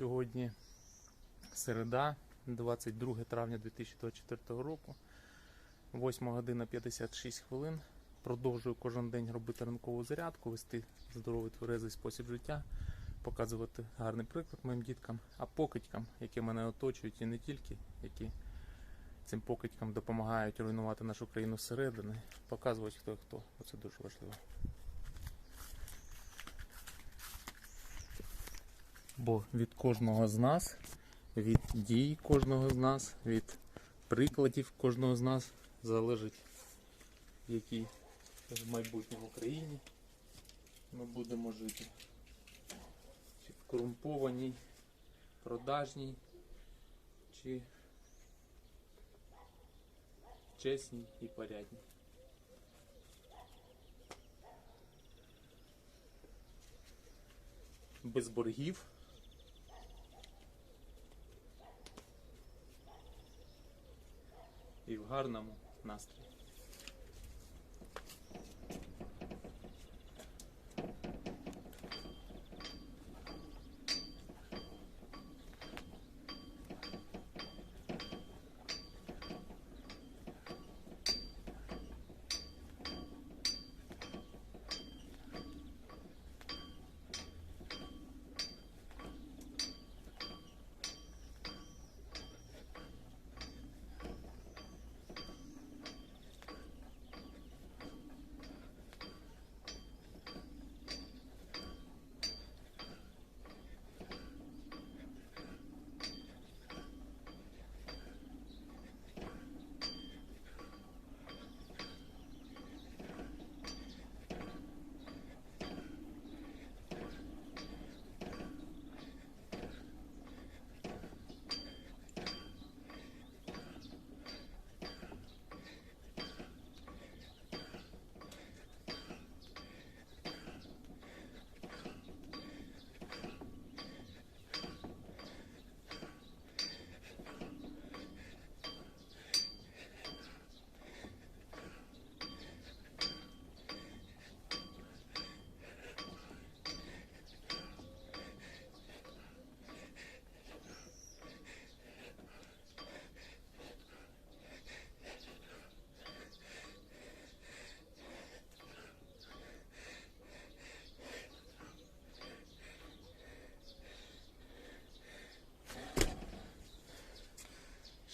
Сьогодні середа, 22 травня 2024 року, 8 година 56 хвилин. Продовжую кожен день робити ранкову зарядку, вести здоровий тверезий спосіб життя, показувати гарний приклад моїм діткам, а покидькам, які мене оточують, і не тільки, які цим покидькам допомагають руйнувати нашу країну зсередини, показувати хто і хто. Оце дуже важливо. Бо від кожного з нас, від дій кожного з нас, від прикладів кожного з нас залежить, в якій в майбутньому країні ми будемо жити. Чи в корумпованій, продажній, чи чесній і порядній. Без боргів. І в гарному настрої.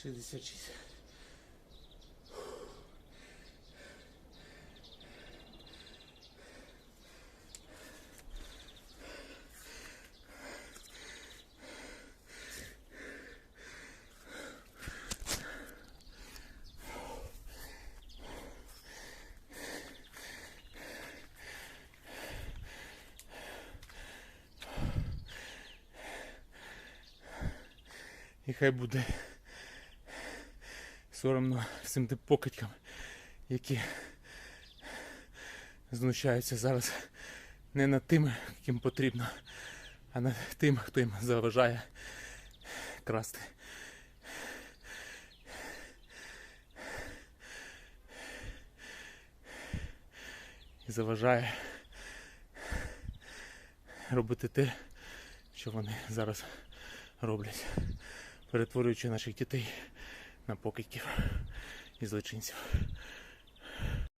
Шістдесят шість. І хай буде соромно всім тим покидькам, які знущаються зараз не над тими, ким потрібно, а над тим, хто їм заважає красти. І заважає робити те, що вони зараз роблять, перетворюючи наших дітей на покидьків і злочинців.